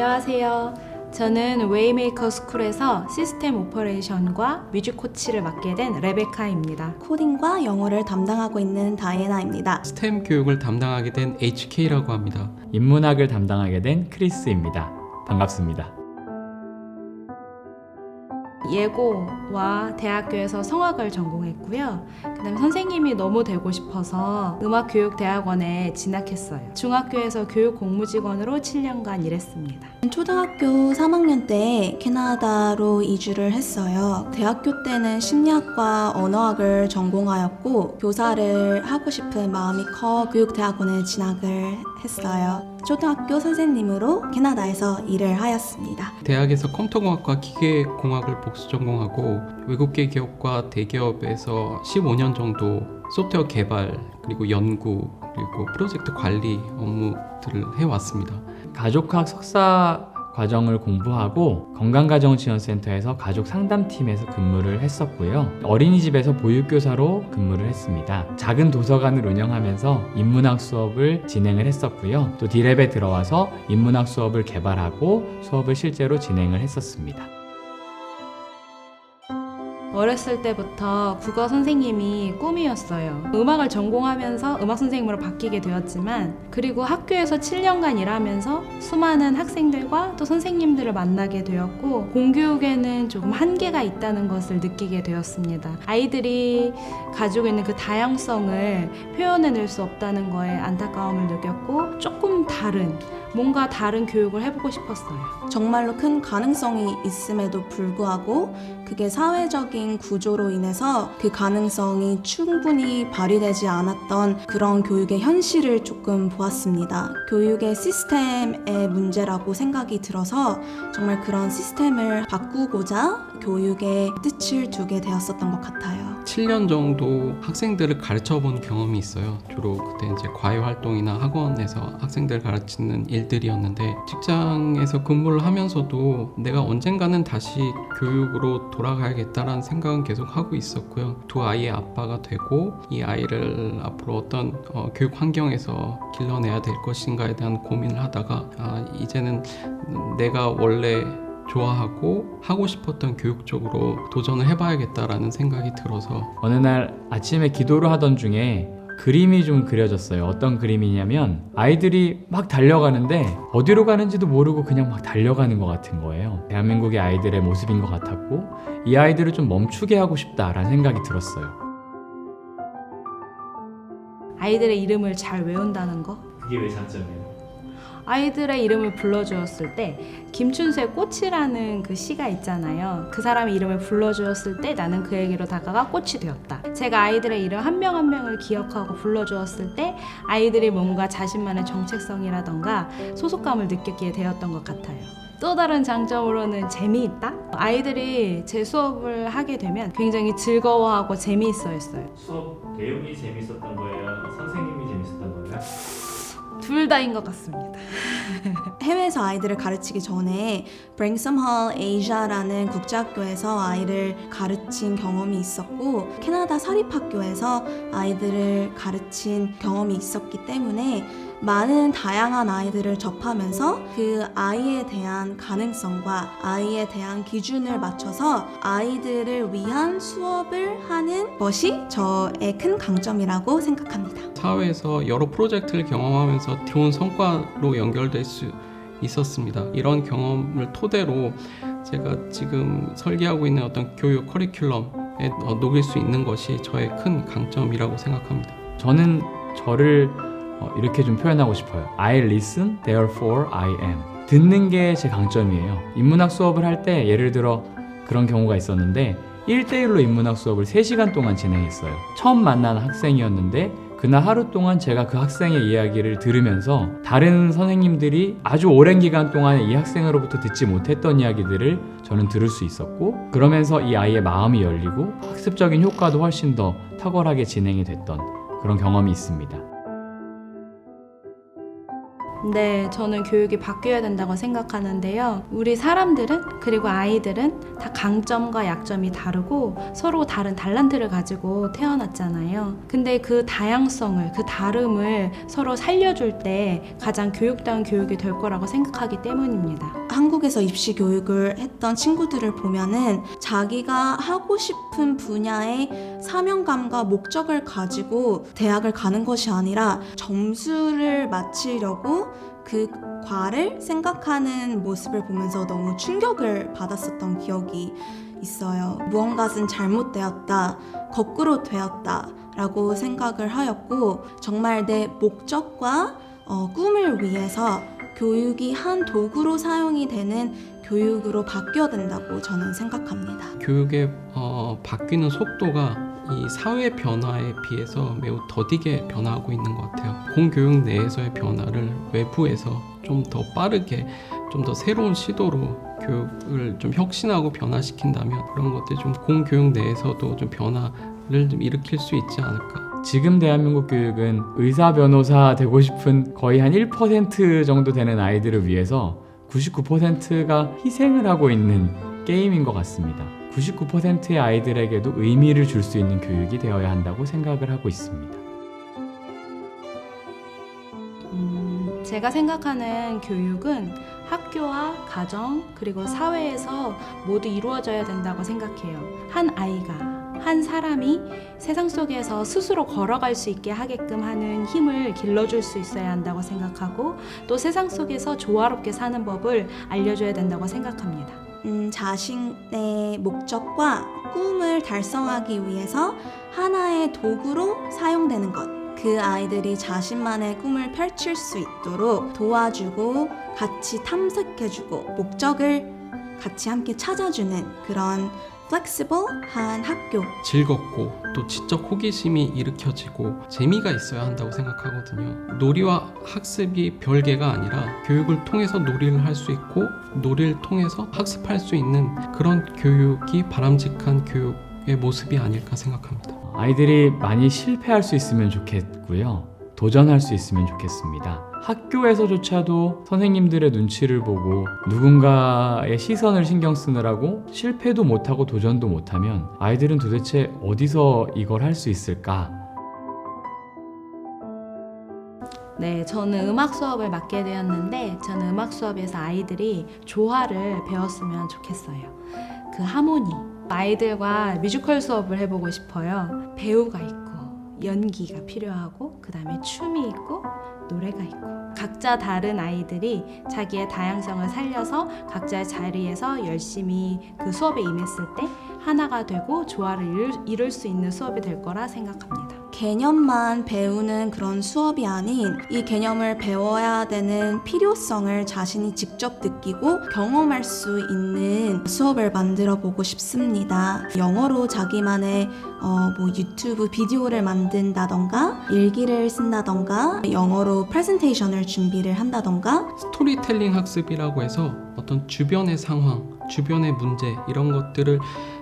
안녕하세요. 저는 웨이메이커 스쿨에서 시스템 오퍼레이션과 뮤직 코치를 맡게 된 레베카입니다. 코딩과 영어를 담당하고 있는 다이애나입니다. 스템 교육을 담당하게 된 HK라고 합니다. 인문학을 담당하게 된 크리스입니다. 반갑습니다. 예고와 대학교에서 성악을 전공했고요. 그다음에 선생님이 너무 되고 싶어서 음악교육대학원에 진학했어요. 중학교에서 교육 공무직원으로 7년간 일했습니다. 초등학교 3학년 때 캐나다로 이주를 했어요. 대학교 때는 심리학과 언어학을 전공하였고 교사를 하고 싶은 마음이 커 교육대학원에 진학을 했어요. 초등학교 선생님으로 캐나다에서 일을 하였습니다. 대학에서 컴퓨터공학과 기계공학을 복수 전공하고 외국계 기업과 대기업에서 15년 정도 소프트웨어 개발 그리고 연구 그리고 프로젝트 관리 업무들을 해왔습니다. 가족학 석사 과정을 공부하고 건강가정지원센터에서 가족 상담팀에서 근무를 했었고요. 어린이집에서 보육교사로 근무를 했습니다. 작은 도서관을 운영하면서 인문학 수업을 진행을 했었고요. 또 디랩에 들어와서 인문학 수업을 개발하고 수업을 실제로 진행을 했었습니다. 어렸을 때부터 국어 선생님이 꿈이었어요. 음악을 전공하면서 음악 선생님으로 바뀌게 되었지만, 그리고 학교에서 7년간 일하면서 수많은 학생들과 또 선생님들을 만나게 되었고, 공교육에는 조금 한계가 있다는 것을 느끼게 되었습니다. 아이들이 가지고 있는 그 다양성을 표현해낼 수 없다는 거에 안타까움을 느꼈고, 조금 다른, 뭔가 다른 교육을 해보고 싶었어요. 정말로 큰 가능성이 있음에도 불구하고 그게 사회적인 구조로 인해서 그 가능성이 충분히 발휘되지 않았던 그런 교육의 현실을 조금 보았습니다. 교육의 시스템의 문제라고 생각이 들어서 정말 그런 시스템을 바꾸고자 교육의 뜻을 두게 되었었던 것 같아요. 7년 정도 학생들을 가르쳐 본 경험이 있어요. 주로 그때 이제 과외 활동이나 학원에서 학생들 가르치는 일들이었는데 직장에서 근무를 하면서도 내가 언젠가는 다시 교육으로 돌아가야겠다라는 생각은 계속 하고 있었고요. 두 아이의 아빠가 되고 이 아이를 앞으로 어떤 어, 교육 환경에서 길러내야 될 것인가에 대한 고민을 하다가 아, 이제는 내가 원래 좋아하고 하고 싶었던 교육 쪽으로 도전을 해봐야겠다라는 생각이 들어서 어느 날 아침에 기도를 하던 중에 그림이 좀 그려졌어요. 어떤 그림이냐면 아이들이 막 달려가는데 어디로 가는지도 모르고 그냥 막 달려가는 것 같은 거예요. 대한민국의 아이들의 모습인 것 같았고 이 아이들을 좀 멈추게 하고 싶다라는 생각이 들었어요. 아이들의 이름을 잘 외운다는 거? 그게 왜 장점이에요? 아이들의 이름을 불러주었을 때 김춘수의 꽃이라는 그 시가 있잖아요. 그 사람의 이름을 불러주었을 때 나는 그에게로 다가가 꽃이 되었다. 제가 아이들의 이름 한 명 한 명을 기억하고 불러주었을 때 아이들이 뭔가 자신만의 정체성이라던가 소속감을 느끼게 되었던 것 같아요. 또 다른 장점으로는 재미있다? 아이들이 제 수업을 하게 되면 굉장히 즐거워하고 재미있어 했어요. 수업 내용이 재밌었던 거예요? 선생님이 재밌었던 거예요? 둘 다인 것 같습니다. 해외에서 아이들을 가르치기 전에 Branksome Hall Asia라는 국제학교에서 아이를 가르친 경험이 있었고 캐나다 사립학교에서 아이들을 가르친 경험이 있었기 때문에 많은 다양한 아이들을 접하면서 그 아이에 대한 가능성과 아이에 대한 기준을 맞춰서 아이들을 위한 수업을 하는 것이 저의 큰 강점이라고 생각합니다. 사회에서 여러 프로젝트를 경험하면서 좋은 성과로 연결될 수 있었습니다. 이런 경험을 토대로 제가 지금 설계하고 있는 어떤 교육 커리큘럼에 어, 녹일 수 있는 것이 저의 큰 강점이라고 생각합니다. 저는 저를 어, 이렇게 좀 표현하고 싶어요. I listen, therefore I am. 듣는 게 제 강점이에요. 인문학 수업을 할 때 예를 들어 그런 경우가 있었는데 1대1로 인문학 수업을 3시간 동안 진행했어요. 처음 만난 학생이었는데 그날 하루 동안 제가 그 학생의 이야기를 들으면서 다른 선생님들이 아주 오랜 기간 동안 이 학생으로부터 듣지 못했던 이야기들을 저는 들을 수 있었고 그러면서 이 아이의 마음이 열리고 학습적인 효과도 훨씬 더 탁월하게 진행이 됐던 그런 경험이 있습니다. 네, 저는 교육이 바뀌어야 된다고 생각하는데요. 우리 사람들은 그리고 아이들은 다 강점과 약점이 다르고 서로 다른 달란트를 가지고 태어났잖아요. 근데 그 다양성을, 그 다름을 서로 살려줄 때 가장 교육다운 교육이 될 거라고 생각하기 때문입니다. 한국에서 입시 교육을 했던 친구들을 보면은 자기가 하고 싶은 분야의 사명감과 목적을 가지고 대학을 가는 것이 아니라 점수를 맞추려고 그 과를 생각하는 모습을 보면서 너무 충격을 받았었던 기억이 있어요. 무언가는 잘못되었다, 거꾸로 되었다. 라고 생각을 하였고, 정말 내 목적과 어, 꿈을 위해서 교육이 한 도구로 사용이 되는 교육으로 바뀌어야 된다고 저는 생각합니다. 교육의 어, 바뀌는 속도가 이 사회 변화에 비해서 매우 더디게 변화하고 있는 것 같아요. 공교육 내에서의 변화를 외부에서 좀 더 빠르게 좀 더 새로운 시도로 교육을 좀 혁신하고 변화시킨다면 그런 것들이 좀 공교육 내에서도 좀 변화를 좀 일으킬 수 있지 않을까. 지금 대한민국 교육은 의사 변호사 되고 싶은 거의 한 1% 정도 되는 아이들을 위해서 99%가 희생을 하고 있는 게임인 것 같습니다. 99%의 아이들에게도 의미를 줄 수 있는 교육이 되어야 한다고 생각을 하고 있습니다. 음, 제가 생각하는 교육은 학교와 가정 그리고 사회에서 모두 이루어져야 된다고 생각해요. 한 아이가 한 사람이 세상 속에서 스스로 걸어갈 수 있게 하게끔 하는 힘을 길러줄 수 있어야 한다고 생각하고 또 세상 속에서 조화롭게 사는 법을 알려줘야 된다고 생각합니다. 음, 자신의 목적과 꿈을 달성하기 위해서 하나의 도구로 사용되는 것. 그 아이들이 자신만의 꿈을 펼칠 수 있도록 도와주고 같이 탐색해주고 목적을 같이 함께 찾아주는 그런 플렉시블한 학교. 즐겁고 또 지적 호기심이 일으켜지고 재미가 있어야 한다고 생각하거든요. 놀이와 학습이 별개가 아니라 교육을 통해서 놀이를 할 수 있고 놀이를 통해서 학습할 수 있는 그런 교육이 바람직한 교육의 모습이 아닐까 생각합니다. 아이들이 많이 실패할 수 있으면 좋겠고요. 도전할 수 있으면 좋겠습니다. 학교에서조차도 선생님들의 눈치를 보고 누군가의 시선을 신경 쓰느라고 실패도 못하고 도전도 못하면 아이들은 도대체 어디서 이걸 할 수 있을까? 네, 저는 음악 수업을 맡게 되었는데 저는 음악 수업에서 아이들이 조화를 배웠으면 좋겠어요. 그 하모니. 아이들과 뮤지컬 수업을 해보고 싶어요. 배우가 있고 연기가 필요하고 그 다음에 춤이 있고 노래가 있고 각자 다른 아이들이 자기의 다양성을 살려서 각자의 자리에서 열심히 그 수업에 임했을 때 하나가 되고 조화를 이룰, 이룰 수 있는 수업이 될 거라 생각합니다. 개념만 배우는 그런 수업이 아닌 이 개념을 배워야 되는 필요성을 자신이 직접 느끼고 경험할 수 있는 수업을 만들어 보고 싶습니다. 영어로 자기만의 어, 뭐 유튜브 비디오를 만든다던가 일기를 쓴다던가 영어로 프레젠테이션을 준비를 한다던가 스토리텔링 학습이라고 해서 어떤 주변의 상황, 주변의 문제 이런 것들을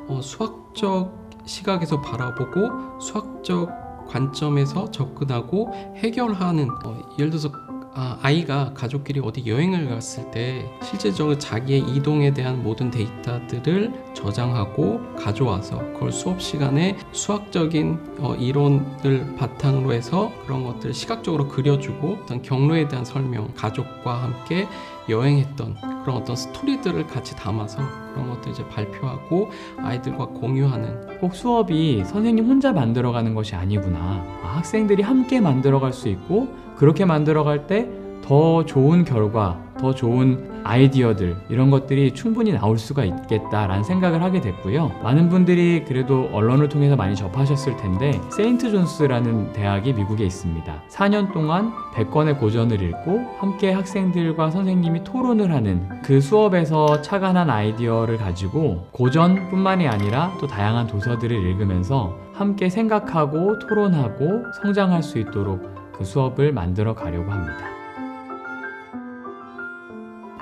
어, 수학적 시각에서 바라보고 수학적 관점에서 접근하고 해결하는 어, 예를 들어서 아, 아이가 가족끼리 어디 여행을 갔을 때 실제적으로 자기의 이동에 대한 모든 데이터들을 저장하고 가져와서 그걸 수업 시간에 수학적인 어, 이론을 바탕으로 해서 그런 것들을 시각적으로 그려주고 어떤 경로에 대한 설명, 가족과 함께 여행했던 그런 어떤 스토리들을 같이 담아서 그런 것들 이제 발표하고 아이들과 공유하는 꼭 수업이 선생님 혼자 만들어가는 것이 아니구나. 아, 학생들이 함께 만들어갈 수 있고 그렇게 만들어갈 때 더 좋은 결과, 더 좋은 아이디어들 이런 것들이 충분히 나올 수가 있겠다라는 생각을 하게 됐고요. 많은 분들이 그래도 언론을 통해서 많이 접하셨을 텐데 세인트 존스라는 대학이 미국에 있습니다. 4년 동안 100권의 고전을 읽고 함께 학생들과 선생님이 토론을 하는 그 수업에서 착안한 아이디어를 가지고 고전뿐만이 아니라 또 다양한 도서들을 읽으면서 함께 생각하고 토론하고 성장할 수 있도록 그 수업을 만들어 가려고 합니다.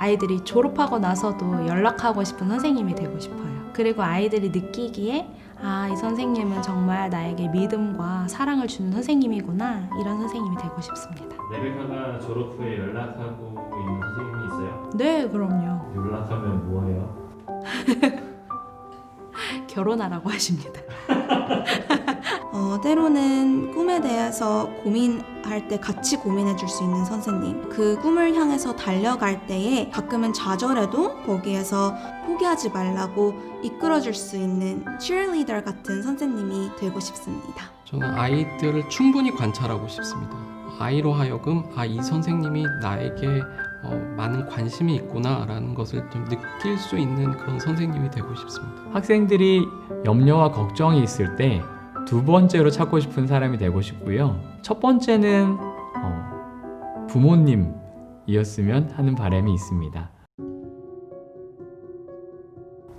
아이들이 졸업하고 나서도 연락하고 싶은 선생님이 되고 싶어요. 그리고 아이들이 느끼기에 아, 이 선생님은 정말 나에게 믿음과 사랑을 주는 선생님이구나. 이런 선생님이 되고 싶습니다. 레베카가 졸업 후에 연락하고 있는 선생님이 있어요? 네, 그럼요. 연락하면 뭐해요? 결혼하라고 하십니다. 어, 때로는 꿈에 대해서 고민할 때 같이 고민해 줄 수 있는 선생님. 그 꿈을 향해서 달려갈 때에 가끔은 좌절해도 거기에서 포기하지 말라고 이끌어 줄 수 있는 cheerleader 같은 선생님이 되고 싶습니다. 저는 아이들을 충분히 관찰하고 싶습니다. 아이로 하여금 아 이 선생님이 나에게 어, 많은 관심이 있구나라는 것을 좀 느낄 수 있는 그런 선생님이 되고 싶습니다. 학생들이 염려와 걱정이 있을 때 두 번째로 찾고 싶은 사람이 되고 싶고요. 첫 번째는 어, 부모님이었으면 하는 바람이 있습니다.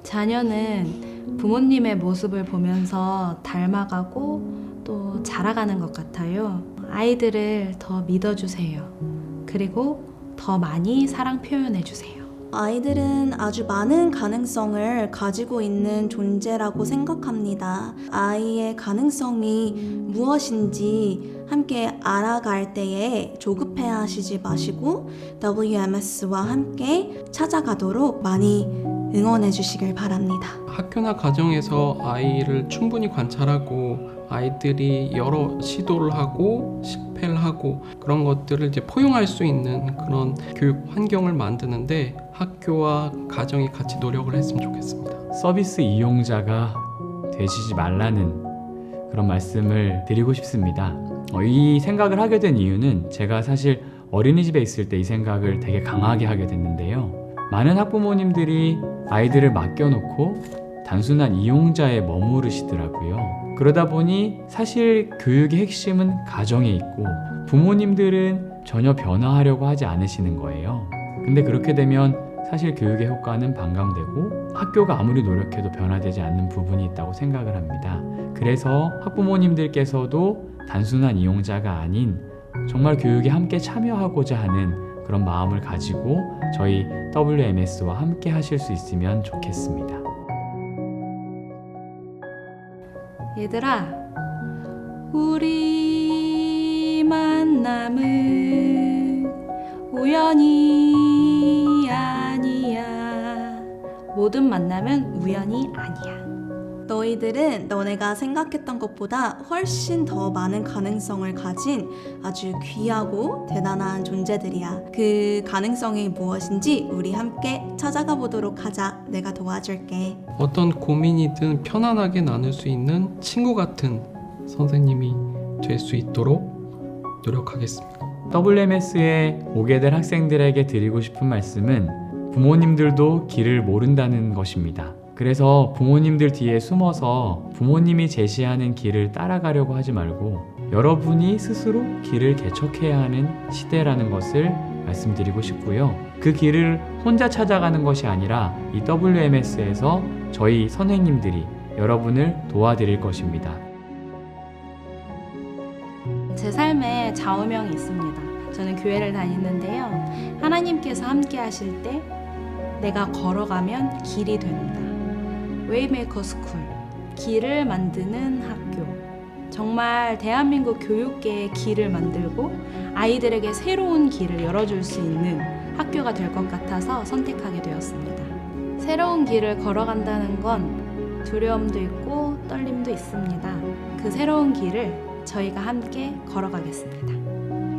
자녀는 부모님의 모습을 보면서 닮아가고 또 자라가는 것 같아요. 아이들을 더 믿어주세요. 그리고 더 많이 사랑 표현해주세요. 아이들은 아주 많은 가능성을 가지고 있는 존재라고 생각합니다. 아이의 가능성이 무엇인지 함께 알아갈 때에 조급해 하시지 마시고 WMS와 함께 찾아가도록 많이 응원해 주시길 바랍니다. 학교나 가정에서 아이를 충분히 관찰하고 아이들이 여러 시도를 하고 실패를 하고 그런 것들을 이제 포용할 수 있는 그런 교육 환경을 만드는데 학교와 가정이 같이 노력을 했으면 좋겠습니다. 서비스 이용자가 되시지 말라는 그런 말씀을 드리고 싶습니다. 어, 이 생각을 하게 된 이유는 제가 사실 어린이집에 있을 때 이 생각을 되게 강하게 하게 됐는데요. 많은 학부모님들이 아이들을 맡겨놓고 단순한 이용자에 머무르시더라고요. 그러다 보니 사실 교육의 핵심은 가정에 있고 부모님들은 전혀 변화하려고 하지 않으시는 거예요. 근데 그렇게 되면 사실 교육의 효과는 반감되고 학교가 아무리 노력해도 변화되지 않는 부분이 있다고 생각을 합니다. 그래서 학부모님들께서도 단순한 이용자가 아닌 정말 교육에 함께 참여하고자 하는 그런 마음을 가지고 저희 WMS와 함께 하실 수 있으면 좋겠습니다. 얘들아, 우리 만남은 우연이 모든 만남은 우연이 아니야. 너희들은 너네가 생각했던 것보다 훨씬 더 많은 가능성을 가진 아주 귀하고 대단한 존재들이야. 그 가능성이 무엇인지 우리 함께 찾아가 보도록 하자. 내가 도와줄게. 어떤 고민이든 편안하게 나눌 수 있는 친구 같은 선생님이 될 수 있도록 노력하겠습니다. WMS에 오게 될 학생들에게 드리고 싶은 말씀은 부모님들도 길을 모른다는 것입니다. 그래서 부모님들 뒤에 숨어서 부모님이 제시하는 길을 따라가려고 하지 말고 여러분이 스스로 길을 개척해야 하는 시대라는 것을 말씀드리고 싶고요. 그 길을 혼자 찾아가는 것이 아니라 이 WMS에서 저희 선생님들이 여러분을 도와드릴 것입니다. 제 삶에 좌우명이 있습니다. 저는 교회를 다니는데요. 하나님께서 함께 하실 때 내가 걸어가면 길이 된다. 웨이메이커 스쿨. 길을 만드는 학교. 정말 대한민국 교육계의 길을 만들고 아이들에게 새로운 길을 열어줄 수 있는 학교가 될 것 같아서 선택하게 되었습니다. 새로운 길을 걸어간다는 건 두려움도 있고 떨림도 있습니다. 그 새로운 길을 저희가 함께 걸어가겠습니다.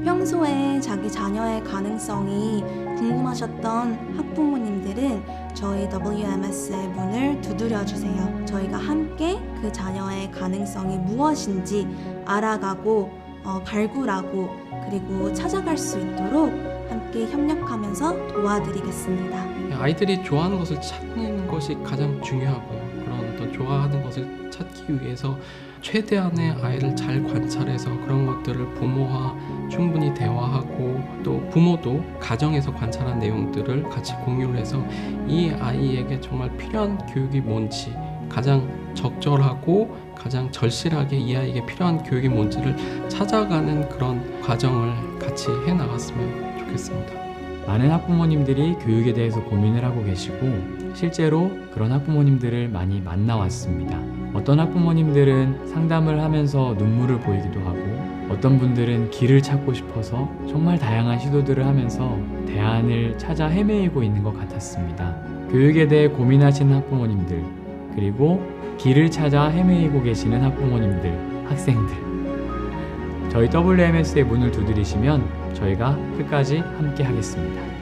평소에 자기 자녀의 가능성이 궁금하셨던 학부모님들은 저희 WMS의 문을 두드려 주세요. 저희가 함께 그 자녀의 가능성이 무엇인지 알아가고 어, 발굴하고 그리고 찾아갈 수 있도록 함께 협력하면서 도와드리겠습니다. 아이들이 좋아하는 것을 찾는 것이 가장 중요하고요. 그런 어떤 좋아하는 것을 찾기 위해서 최대한의 아이를 잘 관찰해서 그런 것들을 부모와 충분히 대화하고 또 부모도 가정에서 관찰한 내용들을 같이 공유를 해서 이 아이에게 정말 필요한 교육이 뭔지 가장 적절하고 가장 절실하게 이 아이에게 필요한 교육이 뭔지를 찾아가는 그런 과정을 같이 해 나갔으면 좋겠습니다. 많은 학부모님들이 교육에 대해서 고민을 하고 계시고 실제로 그런 학부모님들을 많이 만나왔습니다. 어떤 학부모님들은 상담을 하면서 눈물을 보이기도 하고 어떤 분들은 길을 찾고 싶어서 정말 다양한 시도들을 하면서 대안을 찾아 헤매이고 있는 것 같았습니다. 교육에 대해 고민하시는 학부모님들, 그리고 길을 찾아 헤매이고 계시는 학부모님들, 학생들. 저희 WMS의 문을 두드리시면 저희가 끝까지 함께 하겠습니다.